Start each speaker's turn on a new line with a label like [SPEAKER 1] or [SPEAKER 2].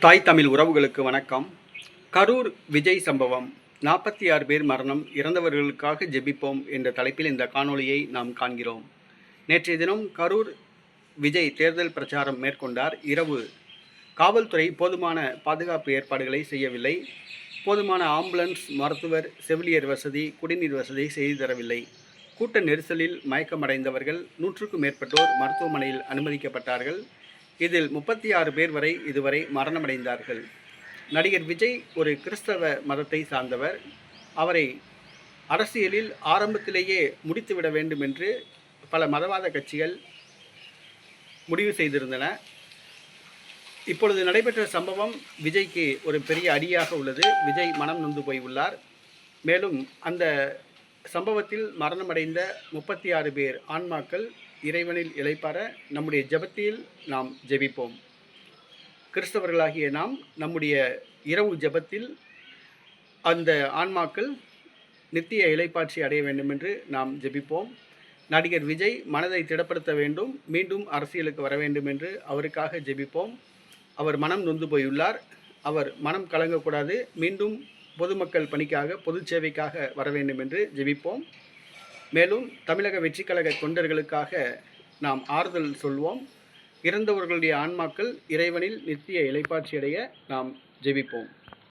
[SPEAKER 1] தாய் தமிழ் உறவுகளுக்கு வணக்கம். கரூர் விஜய் சம்பவம். நாற்பத்தி ஆறு பேர் மரணம் இறந்தவர்களுக்காக ஜெபிப்போம் என்ற தலைப்பில் இந்த காணொளியை நாம் காண்கிறோம். நேற்றைய தினம் கரூர் விஜய் தேர்தல் பிரச்சாரம் மேற்கொண்டார். இரவு காவல்துறை போதுமான பாதுகாப்பு ஏற்பாடுகளை செய்யவில்லை. போதுமான ஆம்புலன்ஸ் மருத்துவர் செவிலியர் வசதி குடிநீர் வசதி செய்து தரவில்லை. கூட்ட நெரிசலில் மயக்கமடைந்தவர்கள் நூற்றுக்கும் மேற்பட்டோர் மருத்துவமனையில் அனுமதிக்கப்பட்டார்கள். இதில் முப்பத்தி ஆறு பேர் வரை இதுவரை மரணமடைந்தார்கள். நடிகர் விஜய் ஒரு கிறிஸ்தவ மதத்தை சார்ந்தவர். அவரை அரசியலில் ஆரம்பத்திலேயே முடித்துவிட வேண்டும் என்று பல மதவாத கட்சிகள் முடிவு செய்திருந்தன. இப்பொழுது நடைபெற்ற சம்பவம் விஜய்க்கு ஒரு பெரிய அடியாக உள்ளது. விஜய் மனம் நொந்து போய் உள்ளார். மேலும் அந்த சம்பவத்தில் மரணமடைந்த முப்பத்தி ஆறு பேர் ஆன்மாக்கள் இறைவனில் இளைப்பார நம்முடைய ஜெபத்தில் நாம் ஜெபிப்போம். கிறிஸ்தவர்களாகிய நாம் நம்முடைய இரவு ஜெபத்தில் அந்த ஆன்மாக்கள் நித்திய இலைப்பாட்சி அடைய வேண்டும் என்று நாம் ஜெபிப்போம். நடிகர் விஜய் மனதை திடப்படுத்த வேண்டும். மீண்டும் அரசியலுக்கு வர வேண்டும் என்று அவருக்காக ஜெபிப்போம். அவர் மனம் நொந்து போயுள்ளார். அவர் மனம் கலங்கக்கூடாது. மீண்டும் பொதுமக்கள் பணிக்காக பொது சேவைக்காக வர வேண்டும் என்று ஜெபிப்போம். மேலும் தமிழக வெற்றிக்கழக தொண்டர்களுக்காக நாம் ஆறுதல் சொல்வோம். இறந்தவர்களுடைய ஆன்மாக்கள் இறைவனில் நித்திய இலைப்பாட்சியடைய நாம் ஜெபிப்போம்.